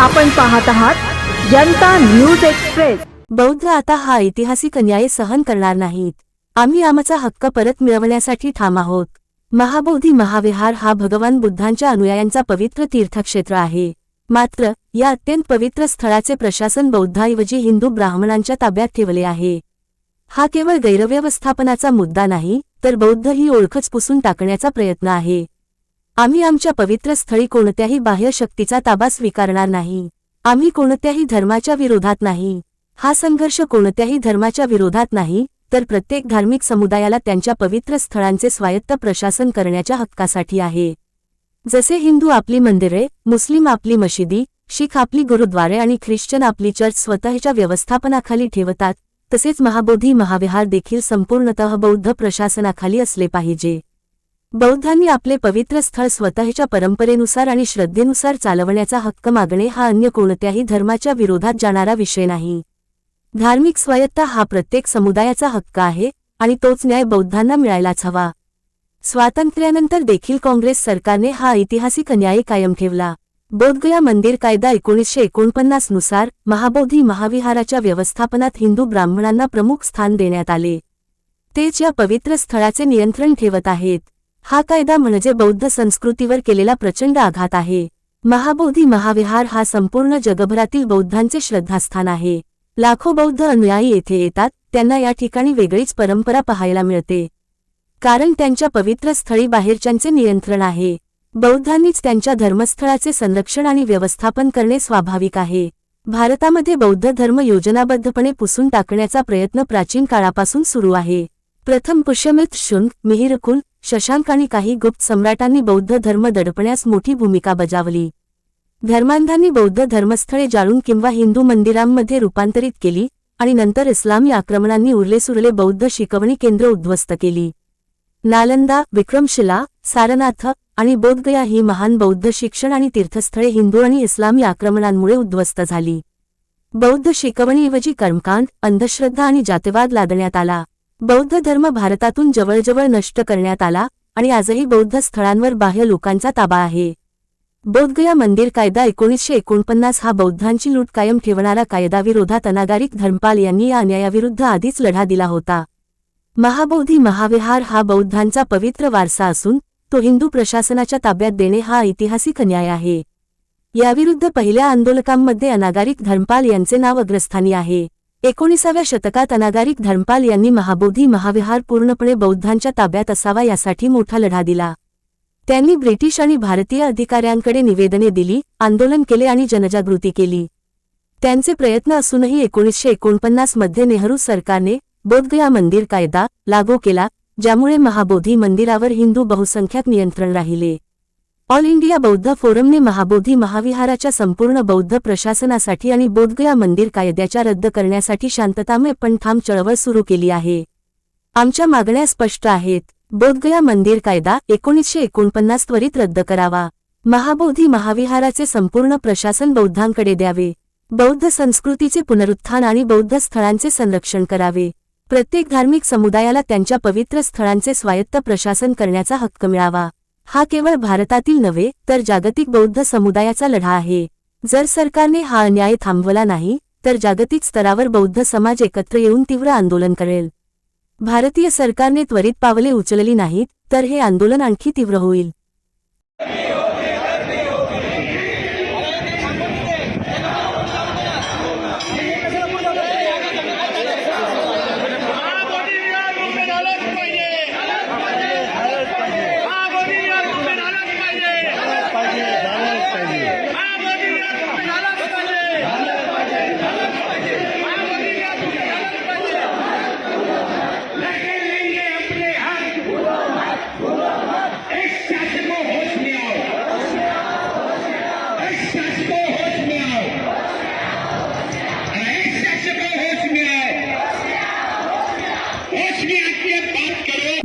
आपण पाहत आहात जनता न्यूज एक्सप्रेस. बौद्ध आता हा ऐतिहासिक अन्याय सहन करणार नाहीत. आम्ही आमचा हक्क परत मिळवण्यासाठी ठाम आहोत. महाबोधी महाविहार हा भगवान बुद्धांच्या अनुयायांचा पवित्र तीर्थक्षेत्र आहे. मात्र या अत्यंत पवित्र स्थळाचे प्रशासन बौद्धाऐवजी हिंदू ब्राह्मणांच्या ताब्यात ठेवले आहे. हा केवळ गैरव्यवस्थापनाचा मुद्दा नाही तर बौद्ध ही ओळखच पुसून टाकण्याचा प्रयत्न आहे. आम्ही आमच्या पवित्र स्थळी कोणत्याही बाह्य शक्तीचा ताबा स्वीकारणार नाही. आम्ही कोणत्याही धर्माच्या विरोधात नाही. हा संघर्ष कोणत्याही धर्माच्या विरोधात नाही तर प्रत्येक धार्मिक समुदायाला त्यांच्या पवित्र स्थळांचे स्वायत्त प्रशासन करण्याच्या हक्कासाठी आहे. जसे हिंदू आपली मंदिरे मुस्लिम आपली मशिदी शीख आपली गुरुद्वारे आणि ख्रिश्चन आपली चर्च स्वतःच्या व्यवस्थापनाखाली ठेवतात तसेच महाबोधी महाविहार देखील संपूर्णतः बौद्ध प्रशासनाखाली असले पाहिजे. बौद्धांनी आपले पवित्र स्थळ स्वतःच्या परंपरेनुसार आणि श्रद्धेनुसार चालवण्याचा हक्क मागणे हा अन्य कोणत्याही धर्माच्या विरोधात जाणारा विषय नाही. धार्मिक स्वायत्ता हा प्रत्येक समुदायाचा हक्क आहे आणि तोच न्याय बौद्धांना मिळायलाच हवा. स्वातंत्र्यानंतर देखील काँग्रेस सरकारने हा ऐतिहासिक अन्याय कायम ठेवला. बोधगया मंदिर कायदा एकोणीसशे एकोणपन्नासनुसार महाबोधी महाविहाराच्या व्यवस्थापनात हिंदू ब्राह्मणांना प्रमुख स्थान देण्यात आले. तेच या पवित्र स्थळाचे नियंत्रण ठेवत आहेत. हा कायदा म्हणजे बौद्ध संस्कृतीवर केलेला प्रचंड आघात आहे. महाबोधी महाविहार हा संपूर्ण जगभरातील बौद्धांचे श्रद्धास्थान आहे. लाखो बौद्ध अनुयायी येथे येतात त्यांना या ठिकाणी वेगळीच परंपरा पाहायला मिळते. कारण त्यांच्या पवित्र स्थळी बाहेरच्यांचे नियंत्रण आहे. बौद्धांनीच त्यांच्या धर्मस्थळाचे संरक्षण आणि व्यवस्थापन करणे स्वाभाविक आहे. भारतामध्ये बौद्ध धर्म योजनाबद्धपणे पुसून टाकण्याचा प्रयत्न प्राचीन काळापासून सुरू आहे. प्रथम पुष्यमित शुंग मिहिरकुल शशांक आणि काही गुप्त सम्राटांनी बौद्ध धर्म दडपण्यास मोठी भूमिका बजावली. धर्मांधांनी बौद्ध धर्मस्थळे जाळून किंवा हिंदू मंदिरांमध्ये रूपांतरित केली आणि नंतर इस्लामी आक्रमणांनी उरलेसुरले बौद्ध शिकवणी केंद्र उद्ध्वस्त केली. नालंदा विक्रमशिला सारनाथ आणि बोधगया ही महान बौद्ध शिक्षण आणि तीर्थस्थळे हिंदू आणि इस्लामी आक्रमणांमुळे उद्ध्वस्त झाली. बौद्ध शिकवणीऐवजी कर्मकांड अंधश्रद्धा आणि जातीवाद लादण्यात आला. बौद्ध धर्म भारतातून जवळजवळ नष्ट करण्यात आला आणि आजही बौद्ध स्थळांवर बाह्य लोकांचा ताबा आहे. बौद्धगया मंदिर कायदा एकोणीसशे एकोणपन्नास हा बौद्धांची लूट कायम ठेवणारा कायदाविरोधात अनागारिक धर्मपाल यांनी या अन्यायाविरुद्ध आधीच लढा दिला होता. महाबौद्धी महाविहार हा बौद्धांचा पवित्र वारसा असून तो हिंदू प्रशासनाच्या ताब्यात देणे हा ऐतिहासिक अन्याय आहे. याविरुद्ध पहिल्या आंदोलकांमध्ये अनागारिक धर्मपाल यांचे नाव अग्रस्थानी आहे. एकोणीसाव्या शतकात अनागारिक धर्मपाल यांनी महाबोधी महाविहार पूर्णपणे बौद्धांच्या ताब्यात असावा यासाठी मोठा लढा दिला. त्यांनी ब्रिटिश आणि भारतीय अधिकाऱ्यांकडे निवेदने दिली आंदोलन केले आणि जनजागृती केली. त्यांचे प्रयत्न असूनही एकोणीसशे एकोणपन्नासमध्ये नेहरू सरकारने बोधगया मंदिर कायदा लागू केला ज्यामुळे महाबोधी मंदिरावर हिंदू बहुसंख्याक नियंत्रण राहिले. ऑल इंडिया बौद्ध फोरमने महाबोधी महाविहाराच्या संपूर्ण बौद्ध प्रशासनासाठी आणि बोधगया मंदिर कायद्याच्या रद्द करण्यासाठी शांततामय पण ठाम चळवळ सुरू केली आहे. आमच्या मागण्या स्पष्ट आहेत. बोधगया मंदिर कायदा एकोणीसशे एकोणपन्नास त्वरित रद्द करावा. महाबोधी महाविहाराचे संपूर्ण प्रशासन बौद्धांकडे द्यावे. बौद्ध संस्कृतीचे पुनरुत्थान आणि बौद्ध स्थळांचे संरक्षण करावे. प्रत्येक धार्मिक समुदायाला त्यांच्या पवित्र स्थळांचे स्वायत्त प्रशासन करण्याचा हक्क मिळावा. हा केवळ भारतातील नव्हे तर जागतिक बौद्ध समुदायाचा लढा आहे. जर सरकारने हा अन्याय थांबवला नाही तर जागतिक स्तरावर बौद्ध समाज एकत्र येऊन तीव्र आंदोलन करेल. भारतीय सरकारने त्वरित पावले उचलली नाहीत तर हे आंदोलन आणखी तीव्र होईल.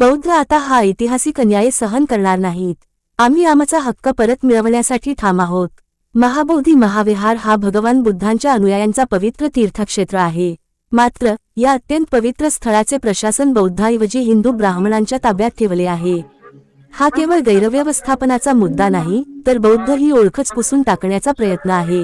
बौद्ध आता हा ऐतिहासिक अन्याय सहन करणार नाहीत. आम्ही आमचा हक्क परत मिळवण्यासाठी ठाम आहोत. महाबोधी महाविहार हा भगवान बुद्धांच्या अनुयायांचा पवित्र तीर्थक्षेत्र आहे. मात्र या अत्यंत पवित्र स्थळाचे प्रशासन बौद्धाऐवजी हिंदू ब्राह्मणांच्या ताब्यात ठेवले आहे. हा केवळ गैरव्यवस्थापनाचा मुद्दा नाही तर बौद्ध ही ओळखच पुसून टाकण्याचा प्रयत्न आहे.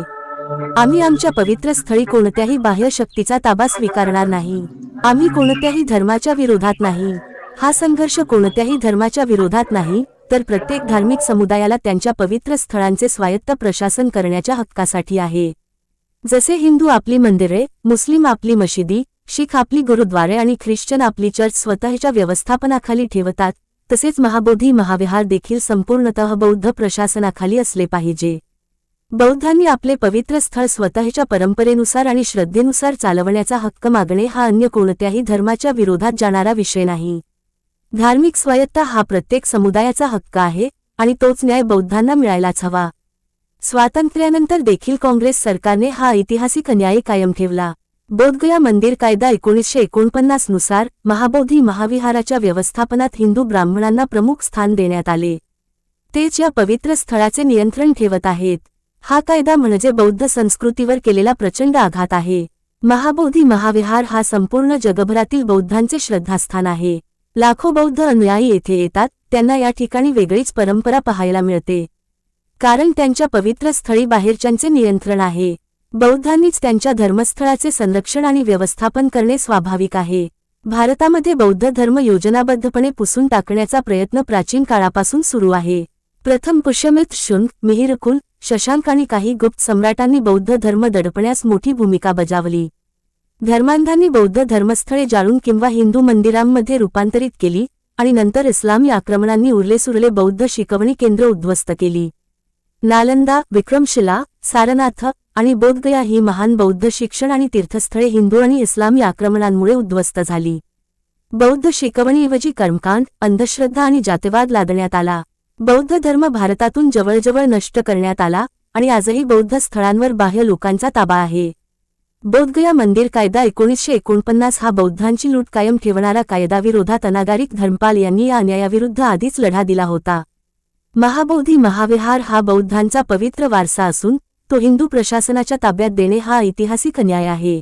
आम्ही आमच्या पवित्र स्थळी कोणत्याही बाह्य शक्तीचा ताबा स्वीकारणार नाही. आम्ही कोणत्याही धर्माच्या विरोधात नाही. हा संघर्ष कोणत्याही धर्माच्या विरोधात नाही तर प्रत्येक धार्मिक समुदायाला त्यांच्या पवित्र स्थळांचे स्वायत्त प्रशासन करण्याच्या हक्कासाठी आहे. जसे हिंदू आपली मंदिरे मुस्लिम आपली मशिदी शीख आपली गुरुद्वारे आणि ख्रिश्चन आपली चर्च स्वतःच्या व्यवस्थापनाखाली ठेवतात तसेच महाबोधी महाविहार देखील संपूर्णतः बौद्ध प्रशासनाखाली असले पाहिजे. बौद्धांनी आपले पवित्र स्थळ स्वतःच्या परंपरेनुसार आणि श्रद्धेनुसार चालवण्याचा हक्क मागणे हा अन्य कोणत्याही धर्माच्या विरोधात जाणारा विषय नाही. धार्मिक स्वायत्ता हा प्रत्येक समुदायाचा हक्क आहे आणि तोच न्याय बौद्धांना मिळायलाच हवा. स्वातंत्र्यानंतर देखील काँग्रेस सरकारने हा ऐतिहासिक न्याय कायम ठेवला. बोधगया मंदिर कायदा एकोणीसशे एकोणपन्नासनुसार महाबोधी महाविहाराच्या व्यवस्थापनात हिंदू ब्राह्मणांना प्रमुख स्थान देण्यात आले. तेच या पवित्र स्थळाचे नियंत्रण ठेवत आहेत. हा कायदा म्हणजे बौद्ध संस्कृतीवर केलेला प्रचंड आघात आहे. महाबोधी महाविहार हा संपूर्ण जगभरातील बौद्धांचे श्रद्धास्थान आहे. लाखो बौद्ध अनुयायी येथे येतात त्यांना या ठिकाणी वेगळीच परंपरा पाहायला मिळते. कारण त्यांच्या पवित्र स्थळी बाहेरच्यांचे नियंत्रण आहे. बौद्धांनीच त्यांच्या धर्मस्थळाचे संरक्षण आणि व्यवस्थापन करणे स्वाभाविक आहे. भारतामध्ये बौद्ध धर्म योजनाबद्धपणे पुसून टाकण्याचा प्रयत्न प्राचीन काळापासून सुरू आहे. प्रथम पुष्यमित शुंग मिहिरकुल शशांक आणि काही गुप्त सम्राटांनी बौद्ध धर्म दडपण्यास मोठी भूमिका बजावली. धर्मांधांनी बौद्ध धर्मस्थळे जाळून किंवा हिंदू मंदिरांमध्ये रूपांतरित केली आणि नंतर इस्लामी आक्रमणांनी उरलेसुरले बौद्ध शिकवणी केंद्र उद्ध्वस्त केली. नालंदा विक्रमशिला सारनाथ आणि बोधगया ही महान बौद्ध शिक्षण आणि तीर्थस्थळे हिंदू आणि इस्लामी आक्रमणांमुळे उद्ध्वस्त झाली. बौद्ध शिकवणीऐवजी कर्मकांड अंधश्रद्धा आणि जातीवाद लादण्यात आला. बौद्ध धर्म भारतातून जवळजवळ नष्ट करण्यात आला आणि आजही बौद्ध स्थळांवर बाह्य लोकांचा ताबा आहे. बोधगया मंदिर कायदा एकोणीसशे एकोणपन्नास हा बौद्धांची लूट कायम ठेवणारा कायदाविरोधात अनागारिक धर्मपाल यांनी या अन्यायाविरुद्ध आधीच लढा दिला होता. महाबौधी महाविहार हा बौद्धांचा पवित्र वारसा असून तो हिंदू प्रशासनाच्या ताब्यात देणे हा ऐतिहासिक न्याय आहे.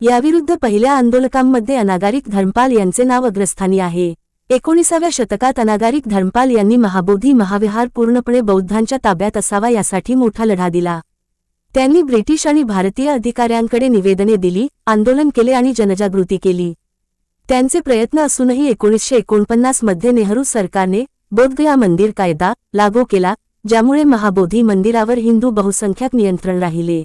याविरुद्ध पहिल्या आंदोलकांमध्ये अनागारिक धर्मपाल यांचे नाव अग्रस्थानी आहे. एकोणीसाव्या शतकात अनागारिक धर्मपाल यांनी महाबोधी महाविहार पूर्णपणे बौद्धांच्या ताब्यात असावा यासाठी मोठा लढा दिला. त्यांनी ब्रिटिश आणि भारतीय अधिकाऱ्यांकडे निवेदने दिली आंदोलन केले आणि जनजागृती केली. त्यांचे प्रयत्न असूनही एकोणीसशे एकोणपन्नासमध्ये नेहरू सरकारने बोधगया मंदिर कायदा लागू केला ज्यामुळे महाबोधी मंदिरावर हिंदू बहुसंख्याक नियंत्रण राहिले.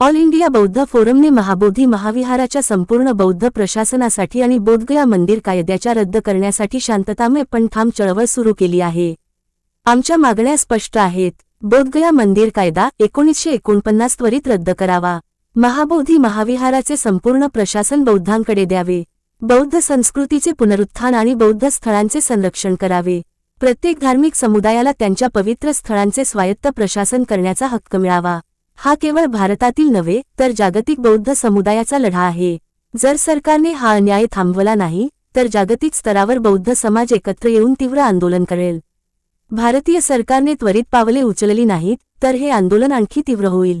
ऑल इंडिया बौद्ध फोरमने महाबोधी महाविहाराच्या संपूर्ण बौद्ध प्रशासनासाठी आणि बोधगया मंदिर कायद्याच्या रद्द करण्यासाठी शांततामय पण ठाम चळवळ सुरू केली आहे. आमच्या मागण्या स्पष्ट आहेत. बोधगया मंदिर कायदा एकोणीसशे एकोणपन्नास त्वरित रद्द करावा. महाबोधी महाविहाराचे संपूर्ण प्रशासन बौद्धांकडे द्यावे. बौद्ध संस्कृतीचे पुनरुत्थान आणि बौद्ध स्थळांचे संरक्षण करावे. प्रत्येक धार्मिक समुदायाला त्यांच्या पवित्र स्थळांचे स्वायत्त प्रशासन करण्याचा हक्क मिळावा. हा केवळ भारतातील नव्हे तर जागतिक बौद्ध समुदायाचा लढा आहे. जर सरकारने हा अन्याय थांबवला नाही तर जागतिक स्तरावर बौद्ध समाज एकत्र येऊन तीव्र आंदोलन करेल. भारतीय सरकारने त्वरित पावले उचलली नाहीत तर हे आंदोलन आणखी तीव्र होईल.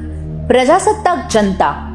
प्रजासत्ताक जनता.